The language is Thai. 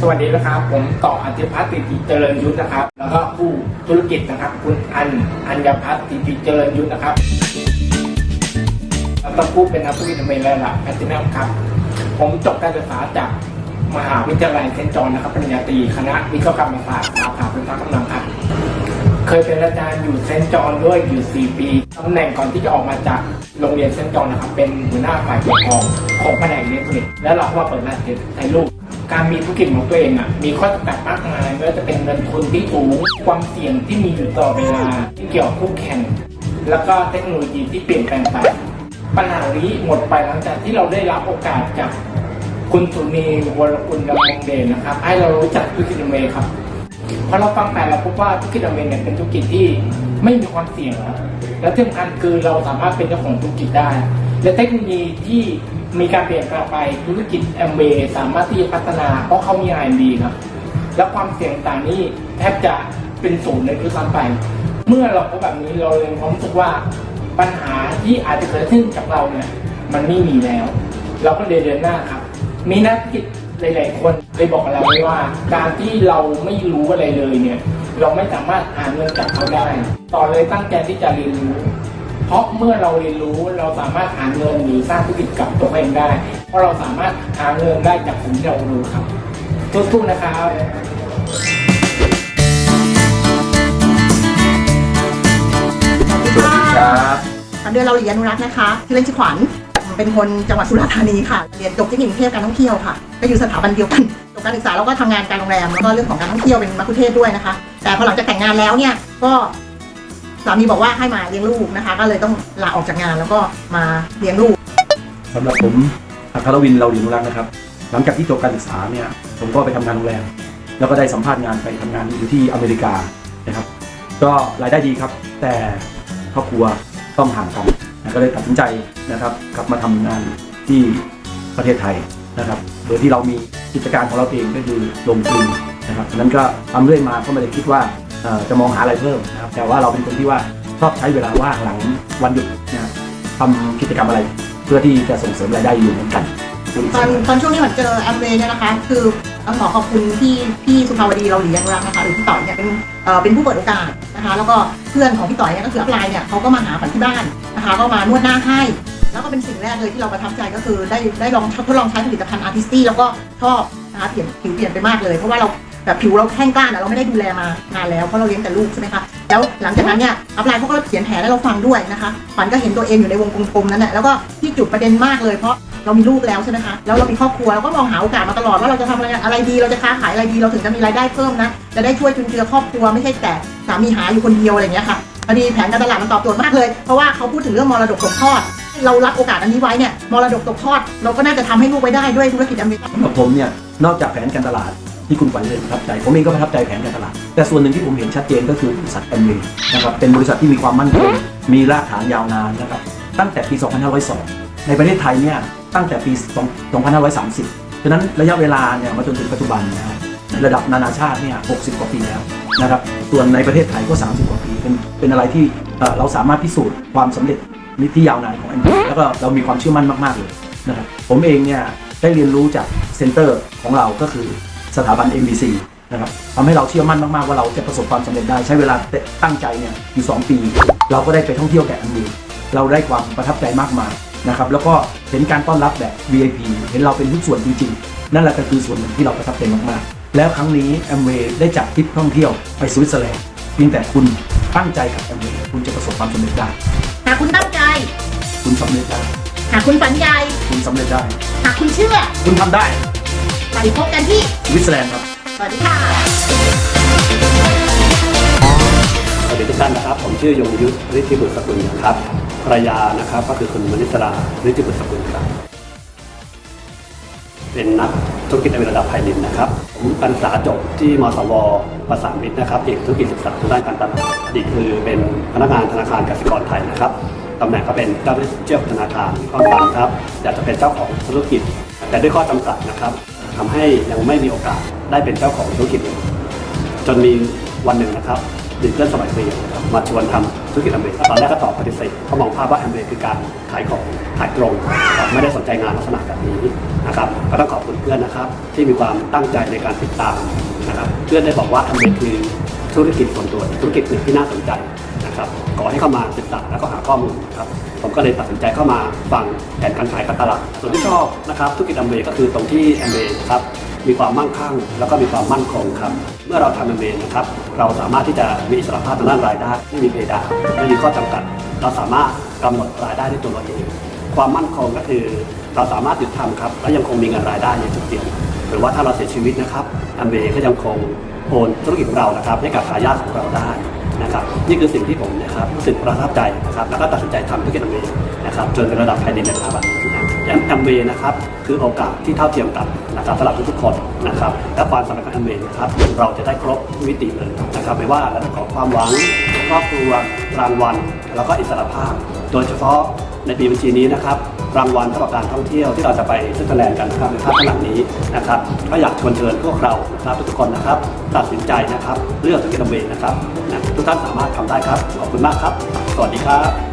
สวัสดีนะครับ ผมต่ออัติพัฒน์ติติเจริญยุทธนะครับ แล้วก็ผู้ธุรกิจนะครับ คุณอันอัญญพัฒน์ติติเจริญยุทธนะครับแล้วก็ผู้เป็นนักธุรกิจอเมริกันระดับแพลตินัมครับ ผมจบการศึกษาจากมหาวิทยาลัยเซนจอนนะครับปริญญาตรีคณะวิศวกรรมศาสตร์สาขาไฟฟ้ากำลังครับเคยเป็นอาจารย์อยู่เซนจอนด้วยอยู่ 4 ปีตำแหน่งก่อนที่จะออกมาจากโรงเรียนเซนจอนนะครับเป็นหัวหน้าฝ่ายปกครองของแผนกอิเล็กทรอนิกส์แล้วเราก็มาเปิดร้านถ่ายรูป การมีธุรกิจของตัวเองอะมีข้อจำกัดมากมายไม่ว่าจะเป็นเงินทุนที่สูงความเสี่ยงที่มีอยู่ตลอดเวลาที่เกี่ยวคู่แข่ง แล้วก็เทคโนโลยีที่เปลี่ยนแปลงไปปัญหานี้หมดไปหลังจากที่เราได้รับโอกาสจากคุณสุนีวรกุลดำรงเดชนะครับ ให้เรารู้จักธุรกิจอเมริครับพอเราฟังแต่เราพบว่าธุรกิจอเมริกันเป็นธุรกิจที่ไม่มีความเสี่ยงครับและที่สำคัญคือเราสามารถเป็นเจ้าของธุรกิจได้ และเทคโนโลยีที่ มีการเปลี่ยนแปลงไปธุรกิจแอมเบสามารถที่จะพัฒนา เพราะเขามี R&D ครับและความเสี่ยงต่างนี้แทบจะเป็นศูนย์เลยด้วยซ้ำไป เมื่อเราพบแบบนี้เราเลยมีความรู้สึกว่าปัญหาที่อาจจะเกิดขึ้นกับเราเนี่ยมันไม่มีแล้ว เราก็เลยเดินหน้าครับ มีนักธุรกิจหลาย ๆ คนเลยบอกกับเราไว้ว่า การที่เราไม่รู้อะไรเลยเนี่ย เราไม่สามารถหาเงินจากเขาได้ ต่อเลยตั้งใจที่จะเรียนรู้ เพราะเมื่อเราเรียนรู้เราสามารถหาเงินหรือสร้างธุรกิจกับตัวเองได้ เพราะเราสามารถหาเงินได้จากสิ่งที่เรารู้ครับสู้ๆนะครับสวัสดีครับอันเดือนเราเรียนอนุรักษ์นะคะที่อเล่นชื่อขวัญ เป็นคนจังหวัดสุราษฎร์ธานีค่ะ เรียนจบเทคนิคกรุงเทพการท่องเที่ยวค่ะ ก็อยู่สถาบันเดียวกัน จบการศึกษาแล้วก็ทำงานการโรงแรม แล้วก็เรื่องของการท่องเที่ยวเป็นมัคคุเทศก์ด้วยนะคะ แต่พอหลังจากแต่งงานแล้วเนี่ย ก็ สามีบอกว่าให้มาเลี้ยงลูกนะคะ ก็เลยต้องลาออกจากงานแล้วก็มาเลี้ยงลูกสำหรับผมอัครวินเราเรียนรู้รักนะครับ หลังจากที่จบการศึกษาเนี่ยผมก็ไปทำงานโรงแรมแล้วก็ได้สัมภาษณ์งานไปทำงานอยู่ที่อเมริกานะครับ ก็รายได้ดีครับ แต่ครอบครัวต้องห่างกันก็เลยตัดสินใจนะครับกลับมาทำงานที่ประเทศไทยนะครับ โดยที่เรามีกิจการของเราเองก็คือโรงกลึงนะครับนั้นก็ทำเรื่อยมาก็ไม่ได้คิดว่า จะมองหาอะไรเพิ่มนะครับแต่ว่าเราเป็นคนที่ว่าชอบใช้เวลาว่างหลังวันหยุดนะครับทำกิจกรรมอะไร เพื่อที่จะส่งเสริมรายได้อยู่เหมือนกัน ตอนตอนช่วงที่หวันเจอแอมเวย์เนี่ยนะคะ คือต้องขอขอบคุณพี่พี่สุภาวดีเราหลียังรักนะคะหรือพี่ต่อยเนี่ยเป็นเอ่อเป็นผู้เปิดโอกาสนะคะแล้วก็เพื่อนของพี่ต่อยเนี่ยก็คืออัพไลน์เนี่ยเขาก็มาหาฝันที่บ้านนะคะก็มานวดหน้าให้ แล้วก็เป็นสิ่งแรกเลยที่เราประทับใจก็คือได้ได้ลองทดลองใช้ผลิตภัณฑ์อาร์ติสตี้แล้วก็ชอบนะคะเปลี่ยนผิวเปลี่ยนไปมากเลย เพราะว่าเรา แบบผิวเราแห้งกร้านอะเราไม่ได้ดูแลมานานแล้วเพราะเราเลี้ยงแต่ลูกใช่ไหมคะแล้วหลังจากนั้นเนี่ยอัพไลน์เขาก็เขียนแผนให้เราฟังด้วยนะคะฝันก็เห็นตัวเองอยู่ในวงกลมๆนั้นแหละแล้วก็ที่จุดประเด็นมากเลยเพราะเรามีลูกแล้วใช่ไหมคะแล้วเรามีครอบครัวเราก็มองหาโอกาสมาตลอดว่าเราจะทำอะไรอะไรดีเราจะค้าขายอะไรดีเราถึงจะมีรายได้เพิ่มนะจะได้ช่วยจุนเจือครอบครัวไม่ใช่แต่สามีหาอยู่คนเดียวอะไรอย่างเงี้ยค่ะพอดีแผนการตลาดมันตอบโจทย์มากเลยเพราะว่าเขาพูดถึงเรื่องมรดกตกทอดเรารับโอกาสอันนี้ไว้เนี่ยมรดกตกทอดเราก็น่าจะทำให้ลูกไว้ได้ด้วยธุรกิจอเมริกาผมเนี่ยนอกจากแผนการตลาด ที่คุณขวัญเลยประทับใจ ผมเองก็ประทับใจแผนการตลาด แต่ส่วนหนึ่งที่ผมเห็นชัดเจนก็คือบริษัทแอมเวย์นะครับเป็นบริษัทที่มีความมั่นคงมีรากฐานยาวนานนะครับตั้งแต่ปี 2502 ในประเทศไทยเนี่ยตั้งแต่ปี 2530 ฉะนั้นระยะเวลาเนี่ยมาจนถึงปัจจุบันนะครับระดับนานาชาติเนี่ย 60 กว่าปีแล้วนะครับ ส่วนในประเทศไทยก็ 30 กว่าปี เป็น เป็นอะไรที่เราสามารถพิสูจน์ความสำเร็จนี้ที่ยาวนานของแอมเวย์แล้วก็เรามีความเชื่อมั่นมาก ๆ เลยนะครับ ผมเองเนี่ยได้เรียนรู้จากเซ็นเตอร์ของเราก็คือ สถาบัน MBC นะครับทำให้เราเชื่อมั่นมาก ๆ ว่าเราจะประสบความสำเร็จได้ใช้เวลาตั้งใจเนี่ยอยู่ 2 ปี เราก็ได้ไปท่องเที่ยวแก่อันดีเราได้ความประทับใจมากมายนะครับแล้วก็เห็นการต้อนรับแบบ VIP เห็นเราเป็นทุกส่วนจริง ๆ นั่นแหละก็คือส่วนหนึ่งที่เราประทับใจมาก ๆ แล้วครั้งนี้แอมเวย์ได้จัดทริปท่องเที่ยวไปสวิตเซอร์แลนด์เพียงแต่คุณตั้งใจกับแอมเวย์คุณจะประสบความสำเร็จได้ หากคุณตั้งใจ คุณสำเร็จได้ หากคุณฝันใหญ่คุณสำเร็จได้ หากคุณเชื่อ คุณทำได้ ไปพบกันที่สวิตเซอร์แลนด์ครับ สวัสดีค่ะ สวัสดีทุกท่านนะครับ ผมชื่อยงยุทธฤทธิบุตรสกุลนะครับภรรยานะครับก็คือคุณมณิสราฤทธิบุตรสกุลครับ เป็นนักธุรกิจในระดับไพลินนะครับ ผมการศึกษาจบที่มสวประสานมิตรนะครับเอกธุรกิจศึกษาทางด้านการตลาดอดีตคือเป็นพนักงานธนาคารกสิกรไทยนะครับตำแหน่งก็เป็นเจ้าหน้าที่เจ้าธนาคารความฝันครับอยากจะเป็นเจ้าของธุรกิจ แต่ด้วยข้อจำกัดนะครับ ทำให้ยังไม่มีโอกาสได้เป็นเจ้าของธุรกิจ จนมีวันหนึ่งนะครับดิจิทัลสมัยเปลี่ยนมาชวนทำธุรกิจแอมเบย์ตอนแรกก็ตอบปฏิเสธเขามองภาพว่าแอมเบย์คือการขายของขายตรงไม่ได้สนใจงานลักษณะแบบนี้นะครับก็ต้องขอบคุณเพื่อนนะครับ ที่มีความตั้งใจในการติดตามนะครับเพื่อนได้บอกว่าแอมเบย์คือธุรกิจส่วนตัวธุรกิจหนึ่งที่น่าสนใจนะครับขอให้เข้ามาศึกษาแล้วก็หาข้อมูลครับ ผมก็เลยตัดสินใจเข้ามาฟังแผนการขายการตลาด ส่วนที่ชอบนะครับธุรกิจแอมเบย์ก็คือตรงที่แอมเบย์ครับมีความมั่งคั่ง แล้วก็มีความมั่นคงครับ เมื่อเราทำแอมเบย์นะครับเราสามารถที่จะมีอิสรภาพทางด้านรายได้ไม่มีเพดานไม่มีข้อจำกัด เราสามารถกำหนดรายได้ด้วยตัวเราเองความมั่นคงก็คือเราสามารถหยุดทำครับและยังคงมีเงินรายได้ในทุกเดือนหรือว่าถ้าเราเสียชีวิตนะครับแอมเบย์ก็ยังคงโอนธุรกิจของเรานะครับให้กับทายาทของเราได้ นะครับนี่คือสิ่งที่ผมนะครับรู้สึกประทับใจนะครับแล้วก็ตัดสินใจทำธุรกิจแอมเบย์นะครับจนเป็นระดับแผ่นนในระดับนี้นแอมเบย์นะครับคือโอกาสที่เท่าเทียมกันนะครับสำหรับทุกๆคนนะครับและความสำเร็จของแอมเบย์นะครับเราจะได้ครบทุกมิติเลยนะครับไม่ว่าระดับของความหวังครอบครัวรางวัลแล้วก็อิสรภาพ โดยเฉพาะในปีบัญชีนี้นะครับ รางวัลสำหรับการท่องเที่ยวที่เราจะไปสวิตเซอร์แลนด์กันนะครับในภาคขนาดนี้นะครับก็อยากชวนเชิญพวกเรานะครับทุกคนนะครับ ตัดสินใจนะครับเลือกธุรกิจแอมเบย์นะครับนะทุกท่านสามารถทำได้ครับขอบคุณมากครับ สวัสดีครับ